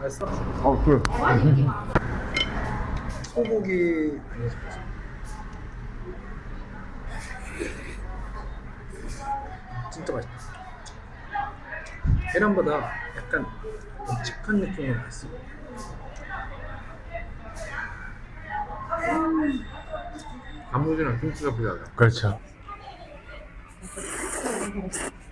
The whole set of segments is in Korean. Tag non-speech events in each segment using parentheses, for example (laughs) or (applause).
맛있어? 어, 그래. 소고기 진짜 맛있다. 계란보다 약간 묵직한 느낌으로 맛있어. 단무지랑 김치가 필요하다. 그렇죠. Thanks.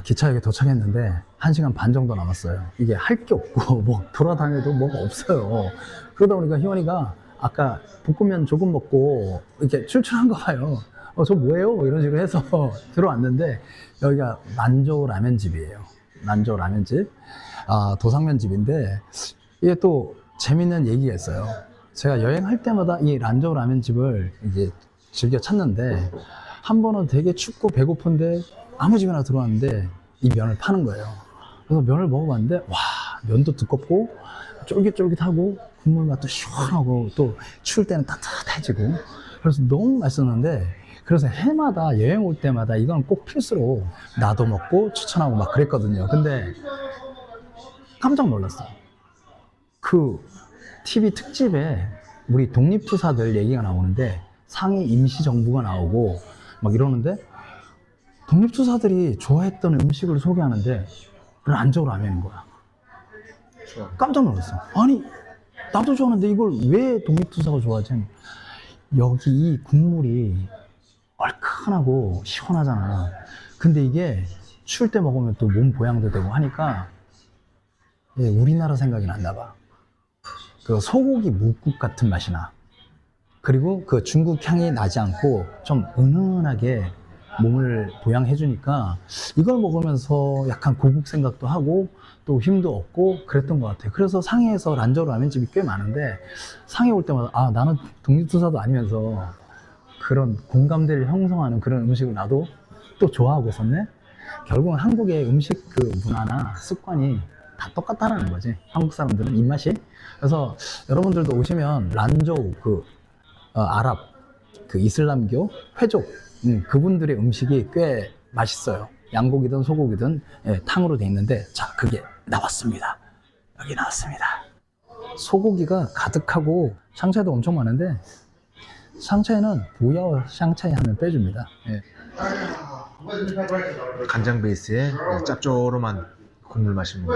기차역에 도착했는데 1시간 반 정도 남았어요. 이게 할 게 없고 (laughs) 뭐 돌아다녀도 뭐가 없어요. 그러다 보니까 희원이가 아까 볶음면 조금 먹고 이렇게 출출한 거 봐요. 어, 저 뭐예요? 이런 식으로 해서 (laughs) 들어왔는데 여기가 난조 라면집이에요. 난조 라면집. 아, 도상면 집인데 이게 또 재밌는 얘기가 있어요. 제가 여행할 때마다 이 란조 라면집을 이제 즐겨 찾는데 한 번은 되게 춥고 배고픈데 아무 집이나 들어왔는데 이 면을 파는 거예요. 그래서 면을 먹어봤는데 와 면도 두껍고 쫄깃쫄깃하고 국물 맛도 시원하고 또 추울 때는 따뜻해지고 그래서 너무 맛있었는데 그래서 해마다 여행 올 때마다 이건 꼭 필수로 나도 먹고 추천하고 막 그랬거든요. 근데 깜짝 놀랐어요. 그 TV 특집에 우리 독립투사들 얘기가 나오는데 상해 임시정부가 나오고 막 이러는데 독립투사들이 좋아했던 음식을 소개하는데 란조 라면인 거야. 깜짝 놀랐어. 아니 나도 좋아하는데 이걸 왜 독립투사가 좋아하지? 여기 이 국물이 얼큰하고 시원하잖아. 근데 이게 추울 때 먹으면 또 몸 보양도 되고 하니까 예, 우리나라 생각이 난다 봐. 그 소고기 묵국 같은 맛이 나. 그리고 그 중국 향이 나지 않고 좀 은은하게 몸을 보양해 주니까 이걸 먹으면서 약간 고국 생각도 하고 또 힘도 얻고 그랬던 것 같아요. 그래서 상해에서 란저 라면집이 꽤 많은데 상해 올 때마다 아 나는 독립투사도 아니면서 그런 공감대를 형성하는 그런 음식을 나도 또 좋아하고 있었네. 결국은 한국의 음식 그 문화나 습관이 다 똑같다라는 거지. 한국 사람들은 입맛이. 그래서 여러분들도 오시면 란조 그 어, 아랍 그 이슬람교 회족 음, 그분들의 음식이 꽤 맛있어요. 양고기든 소고기든 예, 탕으로 돼 있는데 자 그게 나왔습니다. 여기 나왔습니다. 소고기가 가득하고 샹차이도 엄청 많은데 샹차이는 보야오 샹차이 하면 빼줍니다. 예. 간장 베이스에 네, 짭조름한 국물 마십니다.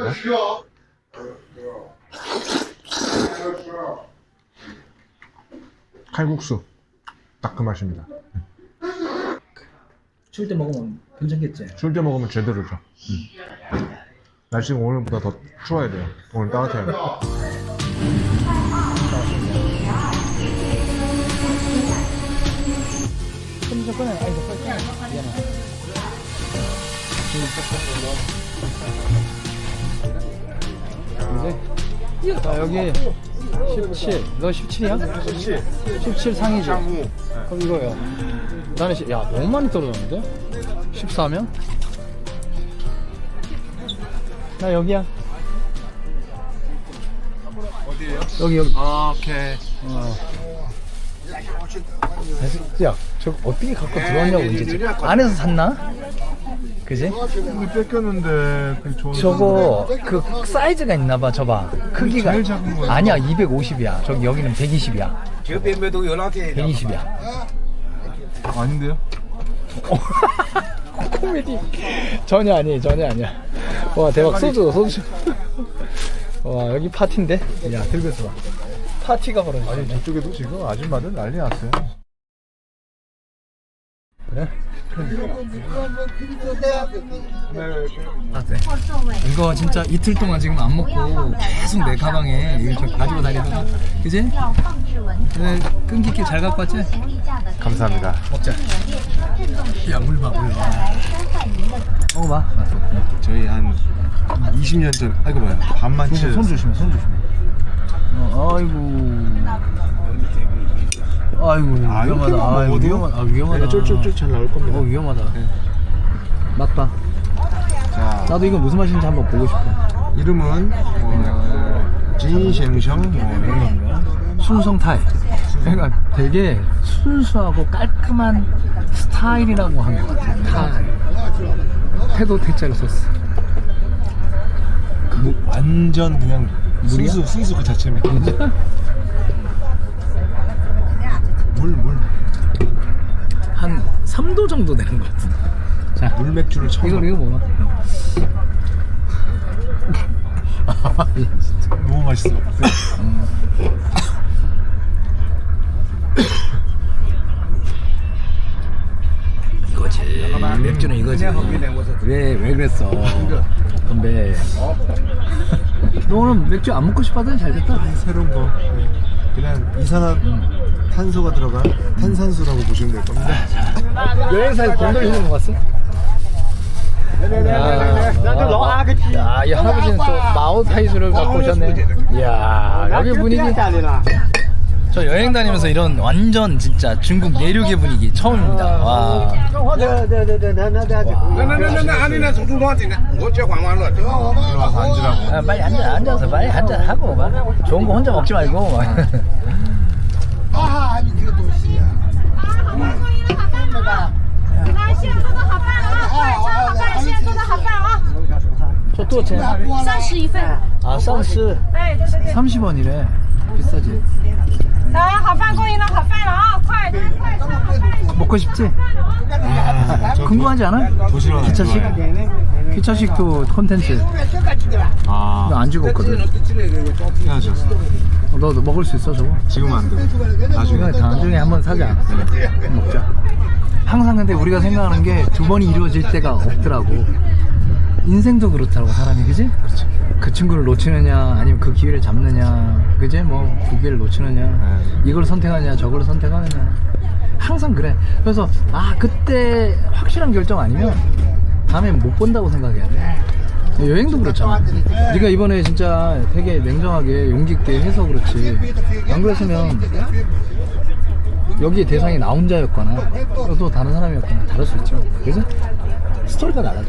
칼국수 딱 그 맛입니다. 추울 때 먹으면 괜찮겠지? 추울 때 먹으면 제대로죠. 음. 날씨가 오늘보다 더 추워야 돼요. 오늘 따뜻해요. 좀 꺼내. 아니, 저 꺼내. 미안해. 이제 아, 여기 17. 너 17이야? 17. 17 상이지. 그럼 이거요. 나는 시- 야 너무 많이 떨어졌는데? 14면? 나 여기야 어디에요? 여기 여기 아, 오케이. 어. 야저 어떻게 갖고 네, 들어왔냐고 네, 이제 네, 안에서 샀나? 그지? 뺏겼는데 저거 그 사이즈가 있나봐 저봐 크기가 제일 작은 아니야 250이야 저기 여기는 120이야 저 120이야 아닌데요? (laughs) 코미디. 전혀 아니 전혀 아니야. 와 대박. 소주 소주. 와 여기 파티인데? 야 들고 있어봐. 파티가 벌어지네. 아니 저쪽에도 지금 아줌마들 난리 났어요. 그래? 이거 진짜 이틀 동안 지금 안 먹고 계속 내 가방에 이렇게 가지고 다니다가 그지? 네, 끈기 있게 잘 갖고 왔지? 감사합니다. 먹자. 야 물봐 물봐. 먹어봐. 저희 한 20년 전 아이고 뭐야. 반만 손, 치손 조심해 손 조심해 어, 아이고 아이고 아, 위험하다. 이렇게만 아, 먹어도 위험하다 아, 위험하다. 쫄쫄쫄 잘 나올 겁니다. 어 위험하다. 맛봐 자. 나도 이거 무슨 맛인지 한번 보고 싶어. 이름은 뭐 진생성 뭐 이런 거 순성타이 그러니까 되게 순수하고 깔끔한 스타일이라고 한 것 같아 타이 태도 태자를 썼어. 무- 완전 그냥? 순수 순수 그 자체입니다 물물 한 3도 정도 되는 것 같은데. 자 물맥주를 처음 이거 이거 먹어 너무 맛있어. 이거지. 맥주는 이거지. 왜 왜 그랬어? 건배. (laughs) 너 오늘 맥주 안 먹고 싶어도 잘 됐다. 새로운 거 그냥 이산화 탄소가 들어간 탄산수라고 보시면 될 겁니다 여행사에서 돈 돌리는 거 봤어? 야, 이 할아버지는 또 마오타이즈를 갖고 오셨네. 이야, 여기 분위기. 저 여행 다니면서 이런 완전 진짜 중국 내륙의 분위기 처음입니다. 와. 那那那那俺那那从中庄进来，我结婚完了， 들어와서 앉으라고 아, 빨리 앉아, 앉아서 빨리 앉아 하고 막 좋은 거 혼자 먹지 말고. 막. 啊，你这个东西，给他现做的好饭啊！快上好饭，现做的好饭啊！ 저또 제. 三十一份。 아, 쌍스. 哎，对对对， 30원이래. 비싸지. 来，好饭供应了，好饭了啊！快快上好饭。 먹고 싶지? 아, 저 궁금하지 않아? 도 싫어하는 기차식? 기차식도 콘텐츠. 아 나 안 죽었거든. 해야죠 어, 너, 너 먹을 수 있어 저거? 지금 안돼 나중에 이거 나중에 한번 사자. 먹자. 항상 근데 우리가 생각하는 게 두 번이 이루어질 때가 없더라고. 인생도 그렇다고 사람이 그지? 그 친구를 놓치느냐 아니면 그 기회를 잡느냐 그지? 뭐그 기회를 놓치느냐 네. 이걸 선택하느냐 저걸 선택하느냐 항상 그래. 그래서 아 그때 확실한 결정 아니면 다음에 못 본다고 생각해야 돼. 여행도 그렇잖아. 네가 이번에 진짜 되게 냉정하게 용기 있게 해서 그렇지. 안 그랬으면 여기에 대상이 나 혼자였거나 또 다른 사람이었거나 다를 수 있죠. 그래서 스토리가 달라져.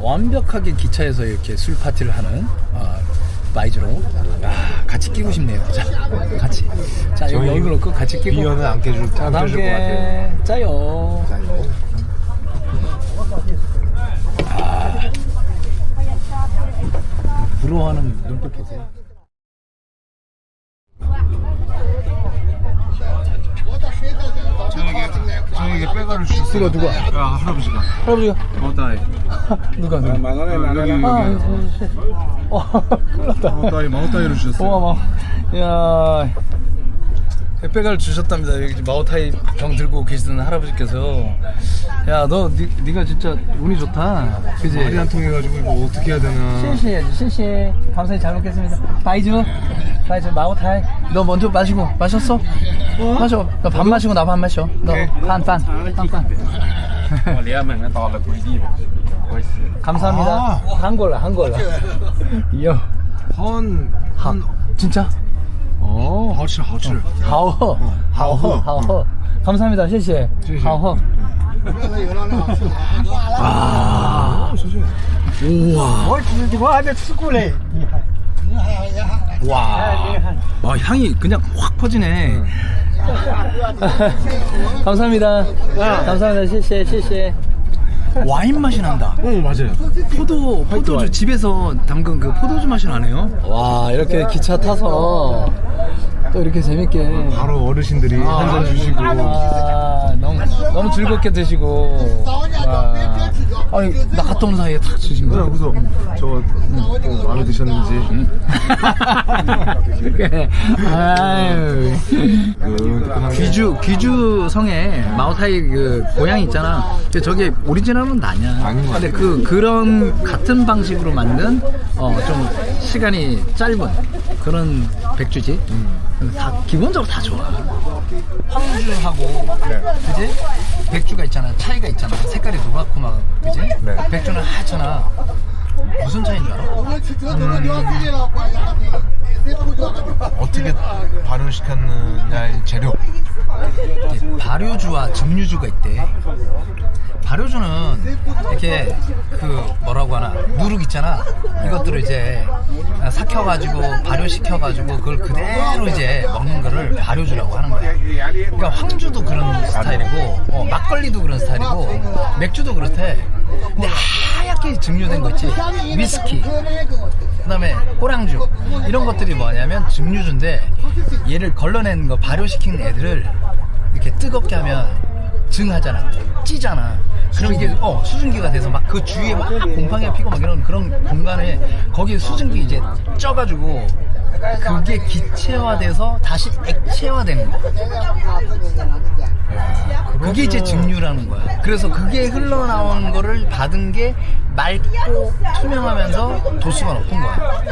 완벽하게 기차에서 이렇게 술 파티를 하는 아, 마이즈로 아, 같이 끼고 싶네요. 자, 같이. 자, 여기 얼굴 넣고 같이 끼고. 비어는 안 깨줄 자, 안 다음 깨줄 것 같아요 게 짜요. 아. 부러워하는 눈빛 보세요. 저에게 저에게 빼가를 주셨어요 누가, 누가? 아 할아버지가 할아버지가 어따이 (laughs) 누가 누가? 여기 여기 아, 여기 어, (laughs) 큰일 났다. 마오따이 마오따이를 주셨어요 어마마. 야. 백배가를 주셨답니다. 여기 마오타이 병 들고 계시던 할아버지께서. 야, 너, 니, 니가 진짜 운이 좋다. 그지? 말이 안 통해가지고 이거 어떻게 해야 되나 시시해야지, 시시해. 감사히 잘 먹겠습니다. 바이주. 바이주, 마오타이. 너 먼저 마시고, 마셨어? 마셔. 너 반 마시고 나 반 마셔. 너 반, 반. 반, 반. 我连门到了鬼地，我 감사합니다. 아. 한골라, 한골라. 이요. 헌 하 진짜? 어. 好吃好吃 하오 하오 하오 감사합니다 谢谢 하오 아 우와 我只我还没吃过嘞。 와, 와 향이 그냥 확 퍼지네. 감사합니다. 감사합니다. 谢谢谢谢. 와인 맛이 난다. 어 맞아요 포도 포도주 집에서 담근 그 포도주 맛이 나네요. 와 이렇게 기차 타서 또 이렇게 재밌게 바로 어르신들이 한 잔 주시고 아, 너무 너무 즐겁게 드시고 와. 아니 나 갔다 온 사이에 탁 주신 거야. 그래서 저 음, 또 마음에 드셨는지 (laughs) 아유. 그 귀주 귀주 성에 마오타이 그 고향이 있잖아. 근데 저게 오리지널은 아니야. 아닌 것 근데. 그 그런 같은 방식으로 만든 어 좀 시간이 짧은 그런 백주지. 근데 다 기본적으로 다 좋아. 황주하고 그지? 백주가 있잖아. 차이가 있잖아. 색깔이 노랗고 막 그지? 네. 백주는 하얗잖아. 무슨 차이인 줄 알아? 어떻게 발효시켰느냐의 재료 발효주와 증류주가 있대. 발효주는 이렇게 그 뭐라고 하나 누룩 있잖아. 이것들을 이제 삭혀가지고 발효시켜가지고 그걸 그대로 이제 먹는 거를 발효주라고 하는 거야. 그러니까 황주도 그런 스타일이고 어, 막걸리도 그런 스타일이고 맥주도 그렇대. 근데 하얗게 증류된 거 있지. 위스키. 그다음에 호랑주 이런 것들이 뭐냐면 증류주인데 얘를 걸러낸 거 발효시킨 애들을 이렇게 뜨겁게 하면 증하잖아. 찌잖아. 그럼 이게 어 수증기가 돼서 막 그 주위에 막 곰팡이가 피고 막 이런 그런 공간에 거기에 수증기 이제 쪄가지고 그게 기체화돼서 다시 액체화되는 거야 그게 이제 증류라는 거야. 그래서 그게 흘러나오는 거를 받은 게 맑고 투명하면서 도수가 높은 거야.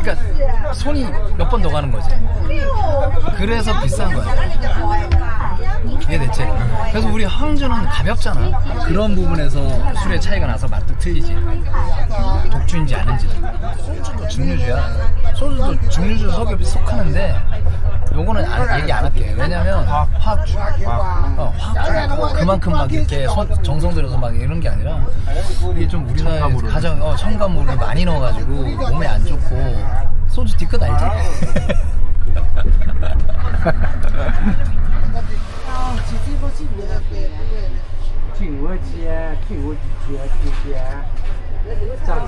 그러니까 손이 몇 번 더 가는 거지. 그래서 비싼 거야. 이해됐지? 그래서 우리 황주는 가볍잖아. 그런 부분에서 술의 차이가 나서 맛도 틀리지. 독주인지 아닌지. 소주도 증류주야. 소주도 증류주 섭렵이 속하는데 요거는 아, 얘기 안 할게. 왜냐면 화, 화학 주, 화학. 어, 화학 주, 어, 그만큼 막 이렇게 소, 정성 들여서 막 이런 게 아니라 이게 좀 우리나라의 가장 어, 첨가물을 많이 넣어가지고 몸에 안 좋고 소주 뒤끝 알지? 징어지야, 징어지야, 징어지야. 九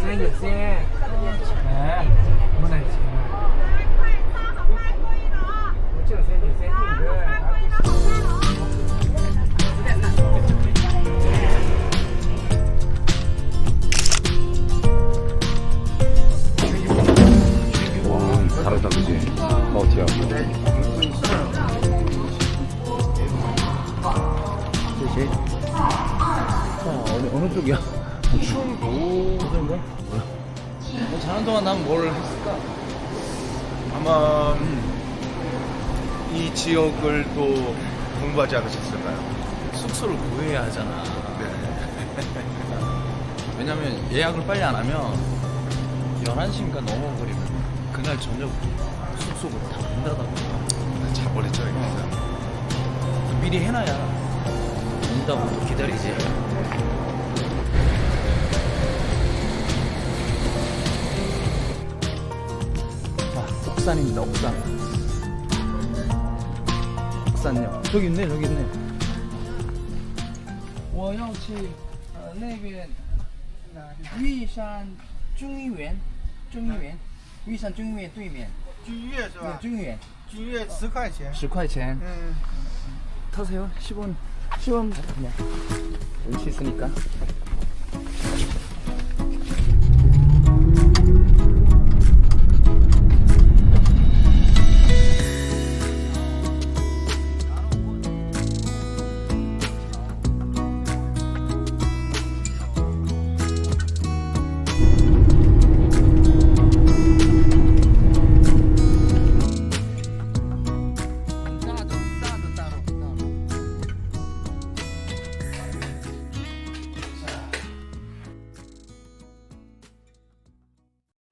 三九三，哎，我能停啊！快，他好卖，可以了啊！九三九三。 왜냐면 예약을 빨리 안 하면 11시인가 넘어버리면 그날 저녁 숙소가 다 문 닫아 자버리죠, 이거. 미리 해놔야 온다고 또 기다리지 자 옥산입니다 옥산 옥산역 저기 있네 저기 있네 我要去呃那边 玉山中医院中医院玉山中医院对面君悦是对中医院君悦十块钱。十块钱嗯。 타세요 10원 10원 그냥 운치 있으니까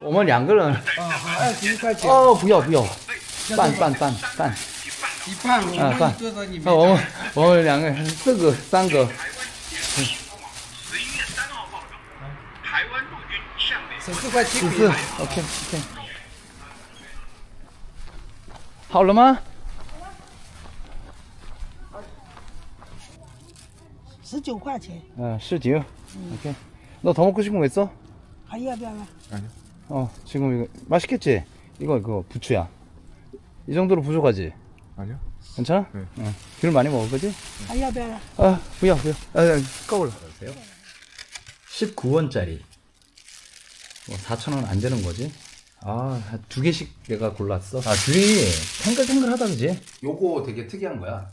我们两个人。哦二十一块钱。哦不要不要。半半半半半半啊半啊我们我们两个人这个三个十一月三号报道台湾陆军向北四块七。十四 okok 好了吗？十九块钱。嗯十九。Ok 那同我过去跟我走还要不要？了 어 지금 이거 맛있겠지? 이거 이거 부추야 이 정도로 부족하지? 아니요. 괜찮아? 네. 어. 귤 많이 먹을 거지? 알려 배라. 아 부야 부야 아, 아 꺼올라 19원짜리 뭐 4천원 안 되는 거지? 아두 개씩 내가 골랐어 아 귤이 탱글탱글하다 그지? 요거 되게 특이한 거야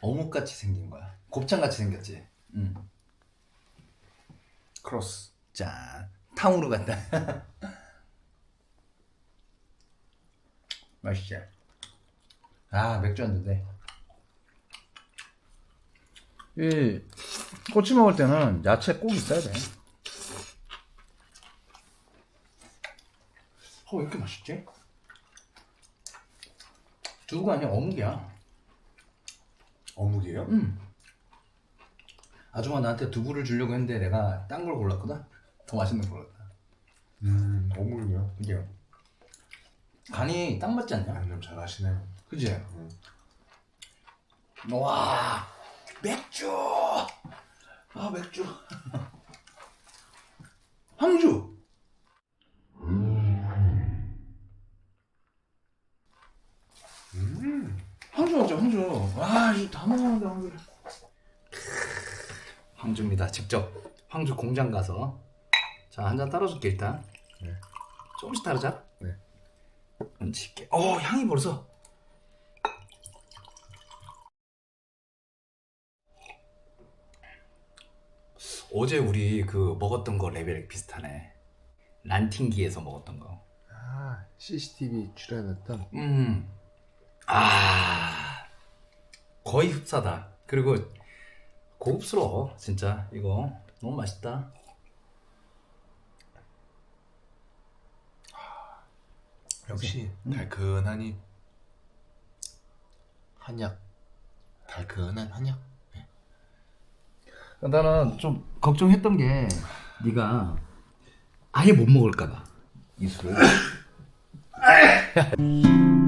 어묵같이 생긴 거야 곱창같이 생겼지? 응 크로스 짠 탕후루 같다. (laughs) 맛있지? 아, 맥주 한잔 돼. 이 꼬치 먹을 때는 야채 꼭 있어야 돼. 어, 왜 이렇게 맛있지? 두부가 아니라 어묵이야. 어묵이에요? 응. 아줌마 나한테 두부를 주려고 했는데 내가 딴 걸 골랐거든? 더 맛있는 걸 골랐다. 음, 어묵이요. 이게 간이 딱 맞지 않냐? 양념 잘 하시네요. 그지? 와 맥주! 아 맥주. (laughs) 황주! 황주 먹자 황주. 와 이다 먹었는데 황주. (laughs) 황주입니다 직접. 황주 공장 가서. 자 한 잔 따라줄게 일단 네. 조금씩 따르자 네. 얹을게 어 향이 벌써 어제 우리 그 먹었던 거 레벨이 비슷하네. 란팅기에서 먹었던 거. 아, CCTV 출연했던. 음. 아. 거의 흡사다. 그리고 고급스러워. 진짜 이거 너무 맛있다. 역시 달큰하니 한약. 달큰한 한약. 나는 좀 걱정했던 게 네가 아예 못 먹을까봐 이 술을. (laughs)